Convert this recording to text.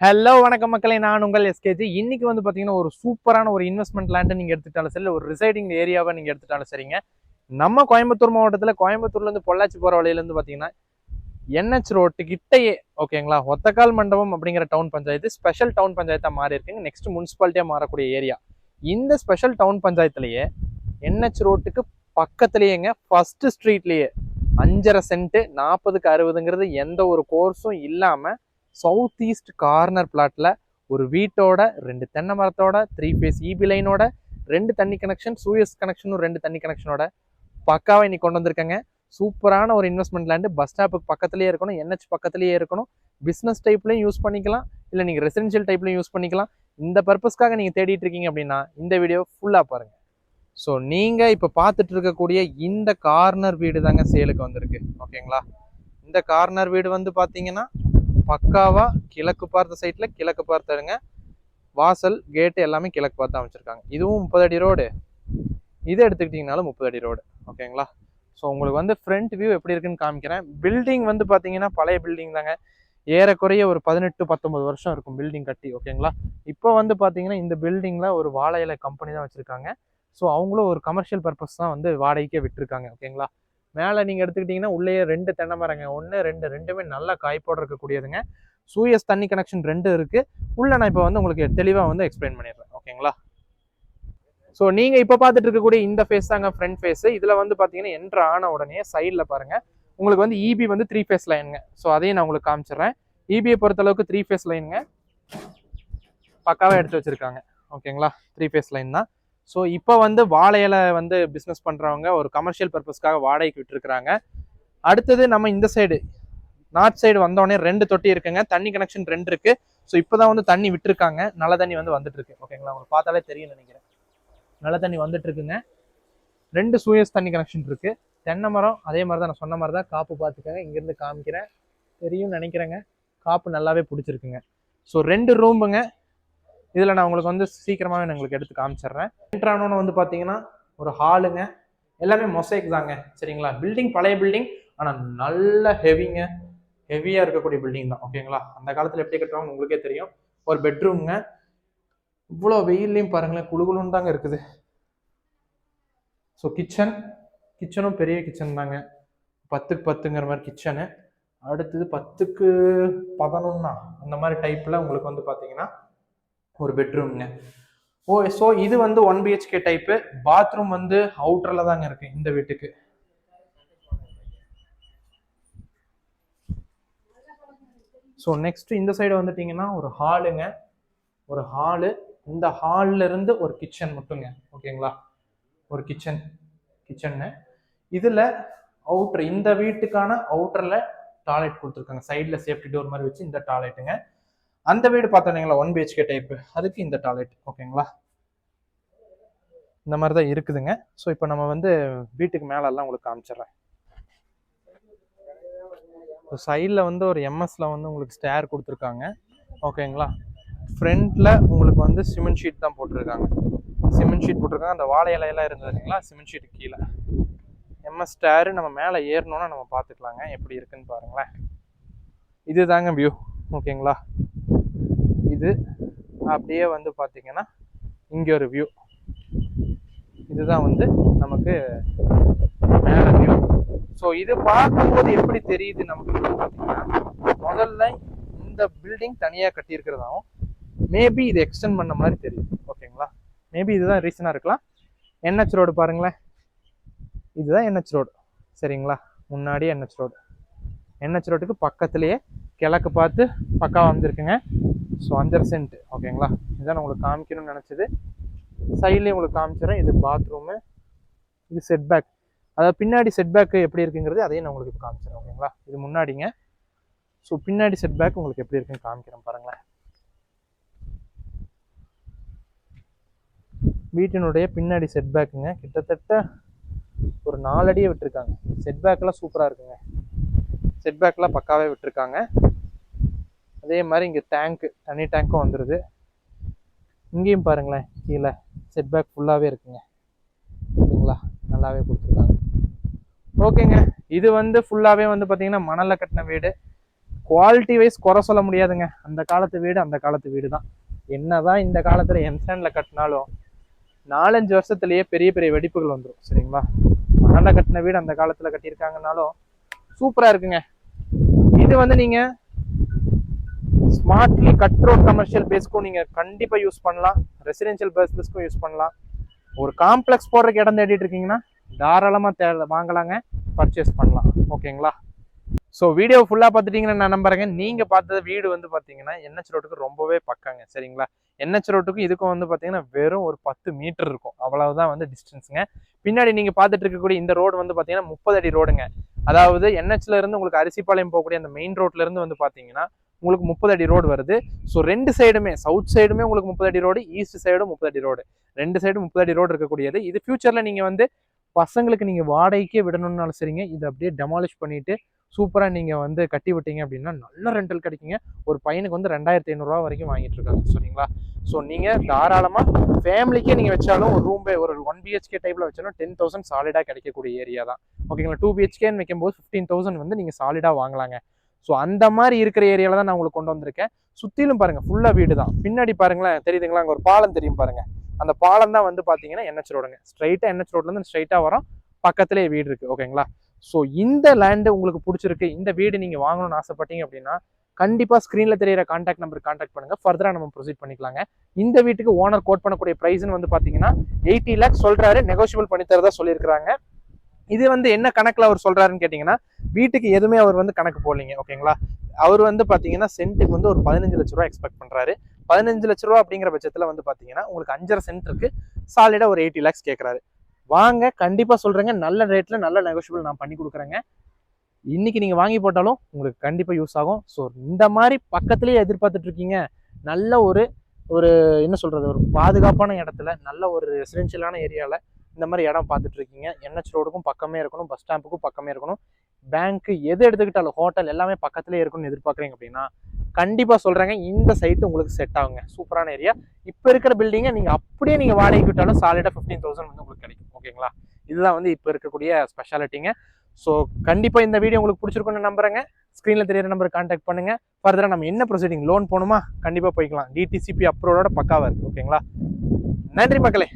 Hello வணக்கம் மக்களை. நான் உங்கள் எஸ்கேஜி இன்னைக்கு வந்து பார்த்தீங்கன்னா ஒரு சூப்பரான ஒரு இன்வெஸ்ட்மெண்ட் லேண்டை நீங்கள் எடுத்துட்டாலும் சரி ஒரு ரிசைடிங் ஏரியாவை நீங்கள் எடுத்துட்டாலும் சரிங்க. நம்ம கோயம்புத்தூர் மாவட்டத்தில் கோயம்புத்தூர்லேருந்து பொள்ளாச்சி போகிற வழியிலேருந்து பார்த்தீங்கன்னா என்ஹெச் ரோட்டு கிட்டையே ஓகேங்களா ஒத்தக்கால் மண்டபம் அப்படிங்கிற டவுன் பஞ்சாயத்து ஸ்பெஷல் டவுன் பஞ்சாயத்தாக மாறி இருக்குங்க. நெக்ஸ்ட் முனிசிபாலிட்டியாக மாறக்கூடிய ஏரியா இந்த ஸ்பெஷல் டவுன் பஞ்சாயத்துலேயே என்ஹெச் ரோட்டுக்கு பக்கத்துலேயேங்க ஃபஸ்ட்டு ஸ்ட்ரீட்லேயே அஞ்சரை சென்ட்டு நாற்பதுக்கு அறுபதுங்கிறது எந்த ஒரு கோர்ஸும் இல்லாமல் சவுத் ஈஸ்ட் கார்னர் பிளாட்டில் ஒரு வீட்டோட ரெண்டு தென்னை மரத்தோட த்ரீ ஃபேஸ் இபி லைனோட ரெண்டு தண்ணி கனெக்ஷன் சூயஸ் கனெக்ஷனும் ரெண்டு தண்ணி கனெக்ஷனோட பக்காவை இன்னைக்கு கொண்டு வந்திருக்கேங்க. சூப்பரான ஒரு இன்வெஸ்ட்மெண்ட் லேண்டு பஸ் ஸ்டாப்புக்கு பக்கத்துலேயே இருக்கணும் என்ஹெச் பக்கத்துலேயே இருக்கணும். பிஸ்னஸ் டைப்லையும் யூஸ் பண்ணிக்கலாம். இல்லை நீங்கள் ரெசிடென்ஷியல் டைப்லையும் யூஸ் பண்ணிக்கலாம். இந்த பர்பஸ்க்காக நீங்கள் தேடிட்டு இருக்கீங்க அப்படின்னா இந்த வீடியோ ஃபுல்லாக பாருங்கள் ஸோ நீங்கள் இப்போ பார்த்துட்டு இருக்கக்கூடிய இந்த கார்னர் வீடு தாங்க சேலுக்கு வந்திருக்கு. ஓகேங்களா இந்த கார்னர் வீடு வந்து பார்த்தீங்கன்னா பக்காவாக கிழக்கு பார்த்த சைட்டில் கிழக்கு பார்த்துடுங்க வாசல் கேட்டு எல்லாமே கிழக்கு பார்த்து அமைச்சிருக்காங்க. இதுவும் முப்பது அடி ரோடு இது எடுத்துக்கிட்டிங்கனாலும் முப்பது அடி ரோடு ஓகேங்களா ஸோ உங்களுக்கு வந்து ஃப்ரண்ட் வியூ எப்படி இருக்குன்னு காமிக்கிறேன். பில்டிங் வந்து பார்த்தீங்கன்னா பழைய பில்டிங் தாங்க. ஏறக்குறைய ஒரு பதினெட்டு பத்தொம்பது வருஷம் இருக்கும் பில்டிங் கட்டி. ஓகேங்களா இப்போ வந்து பார்த்தீங்கன்னா இந்த பில்டிங்கில் ஒரு வாழை இலை கம்பெனி தான் வச்சுருக்காங்க. ஸோ அவங்களும் ஒரு கமர்ஷியல் பர்பஸ் தான் வந்து வாடகைக்கே விட்டுருக்காங்க. ஓகேங்களா மேலே நீங்கள் எடுத்துக்கிட்டிங்கன்னா உள்ளே ரெண்டு தென்னை மரங்க. ஒன்று ரெண்டு ரெண்டுமே நல்லா காய்ப்போட இருக்கக்கூடியதுங்க. சூயஸ் தண்ணி கனெக்ஷன் ரெண்டு இருக்குது உள்ளே நான் இப்போ வந்து உங்களுக்கு தெளிவாக வந்து எக்ஸ்பிளைன் பண்ணிடுறேன். ஓகேங்களா? ஸோ நீங்கள் இப்போ பார்த்துட்டு இருக்கக்கூடிய இந்த ஃபேஸ் தாங்க ஃப்ரண்ட் ஃபேஸ் இதில் வந்து பார்த்தீங்கன்னா என்ட்ரு ஆன உடனே சைடில் பாருங்கள் உங்களுக்கு வந்து இபி வந்து த்ரீ ஃபேஸ் லைனுங்க ஸோ அதையும் நான் உங்களுக்கு காமிச்சிடுறேன். இபியை பொறுத்தளவுக்கு த்ரீ ஃபேஸ் லைனுங்க பக்காவாக எடுத்து வச்சுருக்காங்க. ஓகேங்களா? த்ரீ ஃபேஸ் லைன் தான். ஸோ இப்போ வந்து வாழை இலை வந்து பிஸ்னஸ் பண்ணுறவங்க ஒரு கமர்ஷியல் பர்பஸ்க்காக வாடகைக்கு விட்டுருக்குறாங்க. அடுத்தது நம்ம இந்த சைடு நார்த் சைடு வந்தோடனே ரெண்டு தொட்டி இருக்குங்க. தண்ணி கனெக்ஷன் ரெண்டு இருக்கு. ஸோ இப்போ தான் வந்து தண்ணி விட்டுருக்காங்க. நல்ல தண்ணி வந்து வந்துட்டு இருக்கு. ஓகேங்களா உங்களுக்கு பார்த்தாலே தெரியும் நினைக்கிறேன். நல்ல தண்ணி வந்துட்டு இருக்குங்க. ரெண்டு சூயஸ் தண்ணி கனெக்ஷன் இருக்கு. தென்னை மரம் அதே மாதிரி தான் நான் சொன்ன மாதிரி தான் காப்பு பார்த்துக்கங்க. இங்கேருந்து காமிக்கிறேன். தெரியும் நினைக்கிறேங்க. காப்பு நல்லாவே பிடிச்சிருக்குங்க. ஸோ ரெண்டு ரூமுங்க இதில் நான் உங்களுக்கு வந்து சீக்கிரமாகவே நான் உங்களுக்கு எடுத்து காமிச்சிடுறேன். என்ட்ரானோன்னு வந்து பார்த்தீங்கன்னா ஒரு ஹாலுங்க எல்லாமே மொசைக் தாங்க. சரிங்களா? பில்டிங் பழைய பில்டிங் ஆனால் நல்ல ஹெவிங்க ஹெவியாக இருக்கக்கூடிய பில்டிங் தான். ஓகேங்களா அந்த காலத்தில் எப்படி கட்டுவாங்க உங்களுக்கே தெரியும். ஒரு பெட்ரூம்ங்க இவ்வளோ வெயில்லையும் பாருங்களேன் குளுகுலுன்னு தாங்க இருக்குது. ஸோ கிச்சன் கிச்சனும் பெரிய கிச்சன் தாங்க. பத்துக்கு பத்துங்கிற மாதிரி கிச்சனு அடுத்தது பத்துக்கு பதினொன்னா. அந்த மாதிரி டைப்பில் உங்களுக்கு வந்து பார்த்தீங்கன்னா ஒரு பெட்ரூம்ங்க ஓ ஸோ இது வந்து ஒன் பிஹெச்கே டைப்பு பாத்ரூம் வந்து அவுட்டரில் தாங்க இருக்கு இந்த வீட்டுக்கு. ஸோ நெக்ஸ்ட் இந்த சைடு வந்துட்டீங்கன்னா ஒரு ஹாலுங்க ஒரு ஹாலு இந்த ஹாலில் இருந்து ஒரு கிச்சன் மட்டுங்க. ஓகேங்களா ஒரு கிச்சன் கிச்சன்னு இதில் அவுட்ரு இந்த வீட்டுக்கான அவுட்டரில் டாய்லெட் கொடுத்துருக்காங்க. சைடில் சேஃப்டி டோர் மாதிரி வச்சு இந்த டாய்லெட்டுங்க அந்த வீடு பார்த்தோன்னீங்களா ஒன் பிஹெச்கே டைப்பு அதுக்கு இந்த டாய்லெட் ஓகேங்களா இந்த மாதிரி தான் இருக்குதுங்க. ஸோ இப்போ நம்ம வந்து வீட்டுக்கு மேலெல்லாம் உங்களுக்கு காமிச்சிடுறேன். சைடில் வந்து ஒரு எம்எஸ்ல வந்து உங்களுக்கு ஸ்டேர் கொடுத்துருக்காங்க. ஓகேங்களா ஃப்ரண்ட்டில் உங்களுக்கு வந்து சிமெண்ட் ஷீட் தான் போட்டிருக்காங்க. சிமெண்ட் ஷீட் போட்டிருக்காங்க. அந்த வாழை இலையெல்லாம் இருந்தது இல்லைங்களா? சிமெண்ட் ஷீட் கீழே. எம்எஸ் ஸ்டேரு நம்ம மேலே ஏறணும்னா நம்ம பார்த்துக்கலாங்க. எப்படி இருக்குன்னு பாருங்களேன். இது தாங்க வியூ ஓகேங்களா இது அப்படியே வந்து பார்த்தீங்கன்னா இங்கே ஒரு வியூ இதுதான் வந்து நமக்கு மேலே வியூ ஸோ இது பார்க்கும்போது எப்படி தெரியுது நமக்கு பார்த்தீங்கன்னா முதல்ல இந்த பில்டிங் தனியாக கட்டியிருக்கிறதாவும் மேபி இது எக்ஸ்டெண்ட் பண்ண மாதிரி தெரியுது. ஓகேங்களா மேபி இதுதான் ரீசனாக இருக்கலாம். என்ஹெச் ரோடு பாருங்களேன். இதுதான் என்ஹெச் ரோடு சரிங்களா? முன்னாடியே என்ஹெச் ரோடு என்ஹெச் ரோட்டுக்கு பக்கத்துலேயே கிழக்கு பார்த்து பக்கா வந்திருக்குங்க. ஸோ அஞ்சரை சென்ட் ஓகேங்களா இதுதான் உங்களுக்கு காமிக்கணும்னு நினச்சது. சைட்லேயே உங்களுக்கு காமிச்சிடறேன். இது பாத்ரூமு இது செட் பேக் அதாவது பின்னாடி செட் எப்படி இருக்குங்கிறது அதையும் நான் உங்களுக்கு இப்போ காமிச்சிடறேன் ஓகேங்களா இது முன்னாடிங்க. ஸோ பின்னாடி செட் பேக் உங்களுக்கு எப்படி இருக்குன்னு காமிக்கிறேன் பாருங்களேன். வீட்டினுடைய பின்னாடி செட் பேக்குங்க கிட்டத்தட்ட ஒரு நாலடியே விட்டுருக்காங்க. செட் சூப்பராக இருக்குங்க. செட் பேக்கெலாம் பக்காவே விட்டுருக்காங்க. அதே மாதிரி இங்கே டேங்க்கு தண்ணி டேங்க்கும் வந்துடுது இங்கேயும் பாருங்களேன் கீழே செட் பேக் ஃபுல்லாகவே இருக்குங்க. ஓகேங்களா நல்லாவே கொடுத்துருக்காங்க. ஓகேங்க. இது வந்து ஃபுல்லாகவே வந்து பார்த்தீங்கன்னா மணலில் கட்டின வீடு. குவாலிட்டி வைஸ் குறை சொல்ல முடியாதுங்க. அந்த காலத்து வீடு அந்த காலத்து வீடு தான் என்னதான் இந்த காலத்தில் எம்சான்ல கட்டினாலும் நாலஞ்சு வருஷத்துலேயே பெரிய பெரிய வெடிப்புகள் வந்துடும் சரிங்களா? மணலில் கட்டின வீடு அந்த காலத்தில் கட்டியிருக்காங்கனாலும் சூப்பராக இருக்குங்க. இது வந்து நீங்கள் ஸ்மார்ட்லி கட் ரோட் கமர்ஷியல் பேஸ்க்கும் நீங்கள் கண்டிப்பாக யூஸ் பண்ணலாம். ரெசிடென்ஷியல் பேஸ்க்கும் யூஸ் பண்ணலாம். ஒரு காம்ப்ளெக்ஸ் போடுறதுக்கு இடம் தேடிட்டு இருக்கீங்கன்னா தாராளமாக தே வாங்கலாங்க பர்ச்சேஸ் பண்ணலாம். ஓகேங்களா ஸோ வீடியோ ஃபுல்லாக பார்த்துட்டீங்கன்னு நான் நம்புறேங்க. நீங்கள் பார்த்தது வீடு வந்து பார்த்தீங்கன்னா என்ஹெச் ரோட்டுக்கு ரொம்பவே பக்கங்க. சரிங்களா? என்ஹெச் ரோட்டுக்கும் இதுக்கும் வந்து பார்த்தீங்கன்னா வெறும் ஒரு பத்து மீட்டர் இருக்கும். அவ்வளவுதான் வந்து டிஸ்டன்ஸுங்க பின்னாடி நீங்கள் பார்த்துட்டு இருக்கக்கூடிய இந்த ரோடு வந்து பார்த்தீங்கன்னா முப்பது அடி ரோடுங்க அதாவது NH இருந்து உங்களுக்கு அரிசிப்பாளையம் போகக்கூடிய அந்த மெயின் ரோட்ல இருந்து வந்து பார்த்தீங்கன்னா உங்களுக்கு முப்பது அடி ரோடு வருது. ஸோ ரெண்டு சைடுமே சவுத் சைடுமே உங்களுக்கு முப்பது அடி ரோடு ஈஸ்ட் சைடும் முப்பது அடி ரோடு ரெண்டு சைடும் முப்பது அடி ரோடு இருக்கக்கூடியது. இது ஃபியூச்சரில் நீங்கள் வந்து பசங்களுக்கு நீங்கள் வாடகைக்கே விடணும்னாலும் சரிங்க. இதை அப்படியே டெமாலிஷ் பண்ணிவிட்டு சூப்பராக நீங்கள் வந்து கட்டி விட்டீங்க அப்படின்னா நல்ல ரெண்டல் கிடைக்குங்க. ஒரு பையனுக்கு வந்து ரெண்டாயிரத்தி ஐநூறுரூவா வரைக்கும் வாங்கிட்டு இருக்காங்க சரிங்களா? ஸோ நீங்கள் தாராளமாக ஃபேமிலிக்கே நீங்கள் வச்சாலும் ஒரு ரூம் ஒரு ஒன் பிஹெச்கே டைப்பில் வச்சாலும் டென் தௌசண்ட் சாலிடாக கிடைக்கக்கூடிய ஏரியா தான். ஓகேங்களா டூ பிஹெச்கேன்னு வைக்கும்போது ஃபிஃப்டீன் தௌசண்ட் வந்து நீங்கள் சாலிடாக வாங்கலாங்க. ஸோ அந்த மாதிரி இருக்கிற ஏரியாவில் தான் நான் உங்களுக்கு கொண்டு வந்திருக்கேன். சுற்றிலும் பாருங்கள் ஃபுல்லாக வீடு தான் பின்னாடி பாருங்களேன் தெரியுதுங்களா? அங்கே ஒரு பாலம் தெரியும் பாருங்கள் அந்த பாலம் தான் வந்து பார்த்தீங்கன்னா என்ஹெச் ரோடுங்க. ஸ்ட்ரைட்டாக என்ஹெச் ரோட்லேருந்து ஸ்ட்ரைட்டாக வரும். பக்கத்துலேயே வீடு இருக்குது ஓகேங்களா ஸோ இந்த லேண்டு உங்களுக்கு பிடிச்சிருக்கு இந்த வீடு நீங்கள் வாங்கணும்னு ஆசைப்பட்டீங்க அப்படின்னா கண்டிப்பாக ஸ்க்ரீனில் தெரியிற காண்டாக்ட் நம்பர் காண்டாக்ட் பண்ணுங்கள் ஃபர்தராக நம்ம ப்ரொசீட் பண்ணிக்கலாங்க. இந்த வீட்டுக்கு ஓனர் கோட் பண்ணக்கூடிய ப்ரைஸ்னு வந்து பார்த்தீங்கன்னா எயிட்டி லேக்ஸ் சொல்கிறாரு நெகோஷியபிள் பண்ணி தரதா சொல்லியிருக்காங்க இது வந்து என்ன கணக்கில் அவர் சொல்கிறாருன்னு கேட்டிங்கன்னா வீட்டுக்கு எதுவுமே அவர் வந்து கணக்கு போடலீங்க ஓகேங்களா? அவர் வந்து பார்த்தீங்கன்னா சென்ட்டுக்கு வந்து ஒரு பதினஞ்சு லட்ச ரூபா எக்ஸ்பெக்ட் பண்ணுறாரு பதினஞ்சு லட்ச ரூபா அப்படிங்கிற பட்சத்தில் வந்து பார்த்தீங்கன்னா உங்களுக்கு அஞ்சரை சென்ட்டுக்கு சாலிடாக ஒரு எயிட்டி லேக்ஸ் கேட்குறாரு வாங்க கண்டிப்பாக சொல்கிறேங்க நல்ல ரேட்டில் நல்ல நெகோஷியபிள் நான் பண்ணி கொடுக்குறேங்க. இன்னைக்கு நீங்கள் வாங்கி போட்டாலும் உங்களுக்கு கண்டிப்பாக யூஸ் ஆகும். ஸோ இந்த மாதிரி பக்கத்துலேயே எதிர்பார்த்துட்டு இருக்கீங்க. நல்ல ஒரு ஒரு என்ன சொல்கிறது ஒரு பாதுகாப்பான இடத்துல நல்ல ஒரு ரெசிடென்ஷியலான ஏரியாவில் இந்த மாதிரி இடம் பார்த்துட்டு இருக்கீங்க. என்ஹெச் ரோடுக்கும் பக்கமே இருக்கணும் பஸ் ஸ்டாம்புக்கும் பக்கமே இருக்கணும். பேங்க்கு எது எடுத்துக்கிட்டாலும் ஹோட்டல் எல்லாமே பக்கத்துலேயே இருக்குன்னு எதிர்பார்க்குறீங்க அப்படின்னா கண்டிப்பாக சொல்கிறேங்க இந்த சைட்டு உங்களுக்கு செட் ஆகுங்க. சூப்பரான ஏரியா இப்போ இருக்கிற பில்டிங்கை நீங்கள் அப்படியே நீங்கள் வாடகைக்கு விட்டாலும் சாலிடாக ஃபிஃப்டீன் தௌசண்ட் வந்து உங்களுக்கு கிடைக்கும். ஓகேங்களா இதுதான் வந்து இப்போ இருக்கக்கூடிய ஸ்பெஷாலிட்டிங்க ஸோ கண்டிப்பாக இந்த வீடியோ உங்களுக்கு பிடிச்சிருக்குன்னு நம்புறேங்க. ஸ்க்ரீனில் தெரியிற நம்பர் கான்டாக்ட் பண்ணுங்கள் ஃபர்தராக நம்ம என்ன ப்ரொசீடிங் லோன் போகணுமா? கண்டிப்பாக போய்க்கலாம். டிடிசிபி அப்ரூவோட பக்காவாக இருக்குது ஓகேங்களா நன்றி மக்களே.